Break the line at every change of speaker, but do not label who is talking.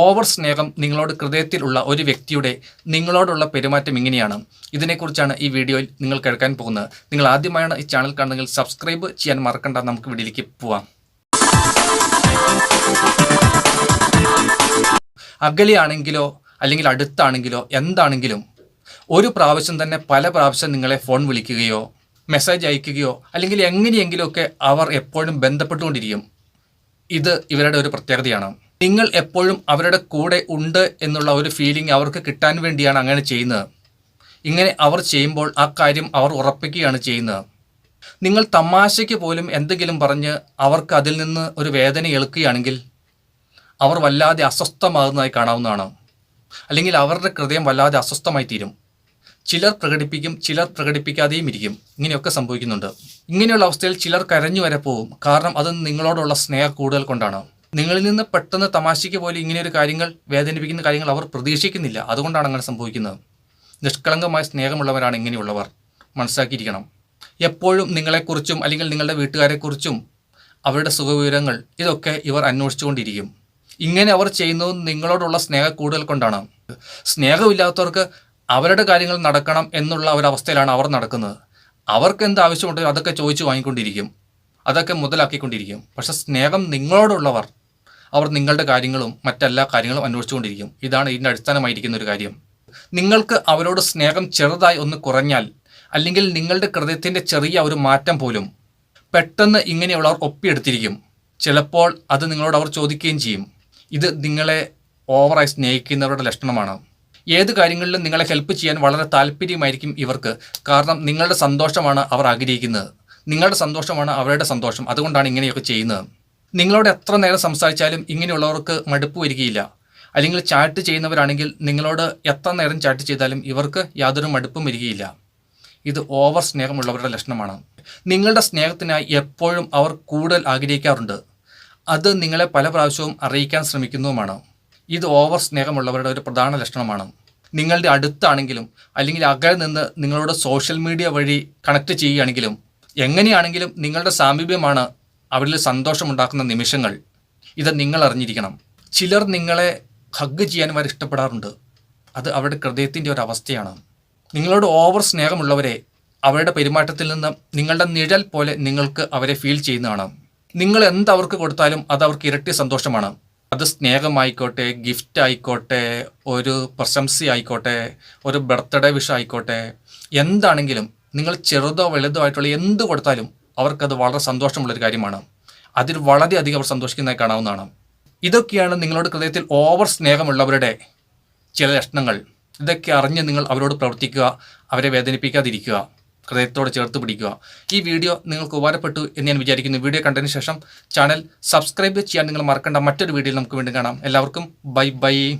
Over സ്നേഹം നിങ്ങളോട് ഹൃദയത്തിലുള്ള ഒരു വ്യക്തിയുടെ നിങ്ങളോടുള്ള പെരുമാറ്റം ഇങ്ങനെയാണ്. ഇതിനെക്കുറിച്ചാണ് ഈ വീഡിയോയിൽ നിങ്ങൾ കേൾക്കാൻ പോകുന്നത്. നിങ്ങൾ ആദ്യമായാണ് ഈ ചാനൽ കാണുന്നെങ്കിൽ സബ്സ്ക്രൈബ് ചെയ്യാൻ മറക്കണ്ട. നമുക്ക് വീഡിയോയിലേക്ക് പോവാം. അകലെയാണെങ്കിലോ അല്ലെങ്കിൽ അടുത്താണെങ്കിലോ എന്താണെങ്കിലും ഒരു പ്രാവശ്യം തന്നെ പല പ്രാവശ്യം നിങ്ങളെ ഫോൺ വിളിക്കുകയോ മെസ്സേജ് അയക്കുകയോ അല്ലെങ്കിൽ എങ്ങനെയെങ്കിലുമൊക്കെ അവർ എപ്പോഴും ബന്ധപ്പെട്ടുകൊണ്ടിരിക്കും. ഇത് ഇവരുടെ ഒരു പ്രത്യേകതയാണ്. നിങ്ങൾ എപ്പോഴും അവരുടെ കൂടെ ഉണ്ട് എന്നുള്ള ഒരു ഫീലിംഗ് അവർക്ക് കിട്ടാൻ വേണ്ടിയാണ് അങ്ങനെ ചെയ്യുന്നത്. ഇങ്ങനെ അവർ ചെയ്യുമ്പോൾ ആ കാര്യം അവർ ഉറപ്പിക്കുകയാണ് ചെയ്യുന്നത്. നിങ്ങൾ തമാശയ്ക്ക് പോലും എന്തെങ്കിലും പറഞ്ഞ് അവർക്ക് അതിൽ നിന്ന് ഒരു വേദന എളുക്കുകയാണെങ്കിൽ അവർ വല്ലാതെ അസ്വസ്ഥമാകുന്നതായി കാണാവുന്നതാണ്. അല്ലെങ്കിൽ അവരുടെ ഹൃദയം വല്ലാതെ അസ്വസ്ഥമായി തീരും. ചിലർ പ്രകടിപ്പിക്കും ചിലർ പ്രകടിപ്പിക്കാതെയും ഇരിക്കും. ഇങ്ങനെയൊക്കെ സംഭവിക്കുന്നുണ്ട്. ഇങ്ങനെയുള്ള അവസ്ഥയിൽ ചിലർ കരഞ്ഞു വരെ പോവും കാരണം അത് നിങ്ങളോടുള്ള സ്നേഹ കൂടുതൽ കൊണ്ടാണ്. നിങ്ങളിൽ നിന്ന് പെട്ടെന്ന് തമാശയ്ക്ക് പോലെ ഇങ്ങനെയൊരു കാര്യങ്ങൾ വേദനിപ്പിക്കുന്ന കാര്യങ്ങൾ അവർ പ്രതീക്ഷിക്കുന്നില്ല. അതുകൊണ്ടാണ് അങ്ങനെ സംഭവിക്കുന്നത്. നിഷ്കളങ്കമായ സ്നേഹമുള്ളവരാണ് ഇങ്ങനെയുള്ളവർ. മനസ്സിലാക്കിയിരിക്കണം. എപ്പോഴും നിങ്ങളെക്കുറിച്ചും അല്ലെങ്കിൽ നിങ്ങളുടെ വീട്ടുകാരെക്കുറിച്ചും അവരുടെ സുഖവിവരങ്ങൾ ഇതൊക്കെ ഇവർ അന്വേഷിച്ചുകൊണ്ടിരിക്കും. ഇങ്ങനെ അവർ ചെയ്യുന്നത് നിങ്ങളോടുള്ള സ്നേഹ കൂടുതൽ കൊണ്ടാണ്. സ്നേഹമില്ലാത്തവർക്ക് അവരുടെ കാര്യങ്ങൾ നടക്കണം എന്നുള്ള ഒരവസ്ഥയിലാണ് അവർ നടക്കുന്നത്. അവർക്ക് എന്ത് ആവശ്യമുണ്ടോ അതൊക്കെ ചോദിച്ചു വാങ്ങിക്കൊണ്ടിരിക്കും. അതൊക്കെ മുതലാക്കിക്കൊണ്ടിരിക്കും. പക്ഷെ സ്നേഹം നിങ്ങളോടുള്ളവർ അവർ നിങ്ങളുടെ കാര്യങ്ങളും മറ്റെല്ലാ കാര്യങ്ങളും അന്വേഷിച്ചുകൊണ്ടിരിക്കും. ഇതാണ് ഇതിന്റെ അടിസ്ഥാനമായിരിക്കുന്ന ഒരു കാര്യം. നിങ്ങൾക്ക് അവരോട് സ്നേഹം ചെറുതായി ഒന്ന് കുറഞ്ഞാൽ അല്ലെങ്കിൽ നിങ്ങളുടെ ഹൃദയത്തിന്റെ ചെറിയ ഒരു മാറ്റം പോലും പെട്ടെന്ന് ഇങ്ങനെയുള്ളവർ ഒപ്പിയെടുത്തിരിക്കും. ചിലപ്പോൾ അത് നിങ്ങളോട് അവർ ചോദിക്കുകയും ചെയ്യും. ഇത് നിങ്ങളെ ഓവറായി സ്നേഹിക്കുന്നവരുടെ ലക്ഷണമാണ്. ഏത് കാര്യങ്ങളിലും നിങ്ങളെ ഹെൽപ്പ് ചെയ്യാൻ വളരെ താല്പര്യമായിരിക്കും ഇവർക്ക്. കാരണം നിങ്ങളുടെ സന്തോഷമാണ് അവർ ആഗ്രഹിക്കുന്നത്. നിങ്ങളുടെ സന്തോഷമാണ് അവരുടെ സന്തോഷം. അതുകൊണ്ടാണ് ഇങ്ങനെയൊക്കെ ചെയ്യുന്നത്. നിങ്ങളോട് എത്ര നേരം സംസാരിച്ചാലും ഇങ്ങനെയുള്ളവർക്ക് മടുപ്പ് വരികയില്ല. അല്ലെങ്കിൽ ചാറ്റ് ചെയ്യുന്നവരാണെങ്കിൽ നിങ്ങളോട് എത്ര നേരം ചാറ്റ് ചെയ്താലും ഇവർക്ക് യാതൊരു മടുപ്പും വരികയില്ല. ഇത് ഓവർ സ്നേഹമുള്ളവരുടെ ലക്ഷണമാണ്. നിങ്ങളുടെ സ്നേഹത്തിനായി എപ്പോഴും അവർ കൂടുതൽ ആഗ്രഹിക്കാറുണ്ട്. അത് നിങ്ങളെ പല പ്രാവശ്യവും അറിയിക്കാൻ ശ്രമിക്കുന്നതുമാണ്. ഇത് ഓവർ സ്നേഹമുള്ളവരുടെ ഒരു പ്രധാന ലക്ഷണമാണ്. നിങ്ങളുടെ അടുത്താണെങ്കിലും അല്ലെങ്കിൽ അകലെ നിന്ന് നിങ്ങളോട് സോഷ്യൽ മീഡിയ വഴി കണക്ട് ചെയ്യുകയാണെങ്കിലും എങ്ങനെയാണെങ്കിലും നിങ്ങളുടെ സാമീപ്യമാണ് അവരിൽ സന്തോഷമുണ്ടാക്കുന്ന നിമിഷങ്ങൾ. ഇത് നിങ്ങൾ അറിഞ്ഞിരിക്കണം. ചിലർ നിങ്ങളെ ഹഗ് ചെയ്യാൻ വരെ ഇഷ്ടപ്പെടാറുണ്ട്. അത് അവരുടെ ഹൃദയത്തിന്റെ ഒരു അവസ്ഥയാണ്. നിങ്ങളോട് ഓവർ സ്നേഹമുള്ളവരെ അവരുടെ പെരുമാറ്റത്തിൽ നിന്ന് നിങ്ങളുടെ നിഴൽ പോലെ നിങ്ങൾക്ക് അവരെ ഫീൽ ചെയ്യുന്നതാണ്. നിങ്ങൾ എന്ത് അവർക്ക് കൊടുത്താലും അത് അവർക്ക് ഇരട്ടി സന്തോഷമാണ്. അത് സ്നേഹമായിക്കോട്ടെ ഗിഫ്റ്റ് ആയിക്കോട്ടെ ഒരു പ്രശംസ ആയിക്കോട്ടെ ഒരു ബർത്ത്ഡേ വിഷ ആയിക്കോട്ടെ. എന്താണെങ്കിലും നിങ്ങൾ ചെറുതോ വലുതോ ആയിട്ടുള്ള എന്ത് കൊടുത്താലും അവർക്കത് വളരെ സന്തോഷമുള്ളൊരു കാര്യമാണ്. അതിൽ വളരെയധികം അവർ സന്തോഷിക്കുന്നതായി കാണാവുന്നതാണ്. ഇതൊക്കെയാണ് നിങ്ങളുടെ ഹൃദയത്തിൽ ഓവർ സ്നേഹമുള്ളവരുടെ ചില ലക്ഷണങ്ങൾ. ഇതൊക്കെ അറിഞ്ഞ് നിങ്ങൾ അവരോട് പ്രവർത്തിക്കുക അവരെ വേദനിപ്പിക്കാതിരിക്കുക ഹൃദയത്തോട് ചേർത്ത് പിടിക്കുക. ഈ വീഡിയോ നിങ്ങൾക്ക് ഉപകാരപ്പെട്ടു എന്ന് ഞാൻ വിചാരിക്കുന്നു. വീഡിയോ കണ്ടതിന് ശേഷം ചാനൽ സബ്സ്ക്രൈബ് ചെയ്യാൻ നിങ്ങൾ മറക്കേണ്ട. മറ്റൊരു വീഡിയോയിൽ നമുക്ക് വീണ്ടും കാണാം. എല്ലാവർക്കും ബൈ ബൈ.